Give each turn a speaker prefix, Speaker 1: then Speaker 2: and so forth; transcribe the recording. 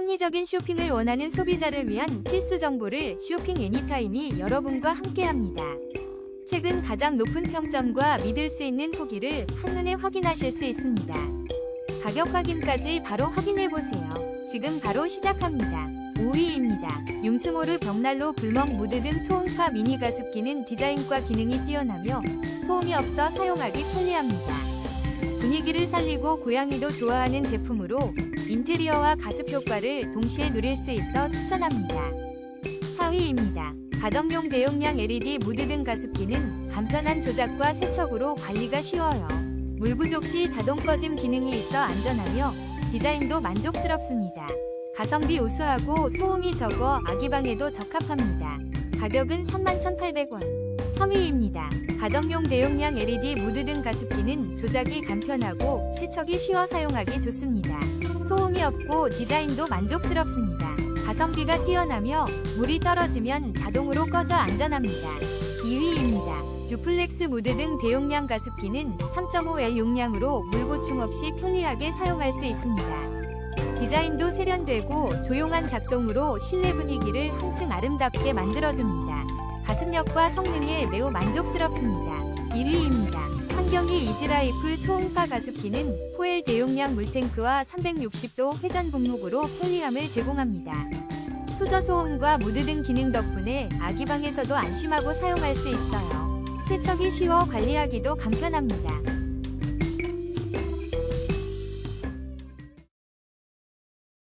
Speaker 1: 합리적인 쇼핑을 원하는 소비자를 위한 필수 정보를 쇼핑 애니타임이 여러분과 함께합니다. 최근 가장 높은 평점과 믿을 수 있는 후기를 한눈에 확인하실 수 있습니다. 가격 확인까지 바로 확인해보세요. 지금 바로 시작합니다. 5위입니다. 융스모르 벽난로 불멍 무드 등 초음파 미니 가습기는 디자인과 기능이 뛰어나며 소음이 없어 사용하기 편리합니다. 분위기를 살리고 고양이도 좋아하는 제품으로 인테리어와 가습 효과를 동시에 누릴 수 있어 추천합니다. 4위입니다. 가정용 대용량 LED 무드 등 가습기는 간편한 조작과 세척으로 관리가 쉬워요. 물 부족 시 자동 꺼짐 기능이 있어 안전하며 디자인도 만족스럽습니다. 가성비 우수하고 소음이 적어 아기방에도 적합합니다. 가격은 31,800원. 3위입니다. 가정용 대용량 LED 무드 등 가습기는 조작이 간편하고 세척이 쉬워 사용하기 좋습니다. 소음이 없고 디자인도 만족스럽습니다. 가성비가 뛰어나며 물이 떨어지면 자동으로 꺼져 안전합니다. 2위입니다. 듀플렉스 무드 등 대용량 가습기는 3.5L 용량으로 물 보충 없이 편리하게 사용할 수 있습니다. 디자인도 세련되고 조용한 작동으로 실내 분위기를 한층 아름답게 만들어줍니다. 가습력과 성능에 매우 만족스럽습니다. 1위입니다. 환경이 이지라이프 초음파 가습기는 포엘 대용량 물탱크와 360도 회전 분무구로 편리함을 제공합니다. 초저소음과 무드 등 기능 덕분에 아기방에서도 안심하고 사용할 수 있어요. 세척이 쉬워 관리하기도 간편합니다.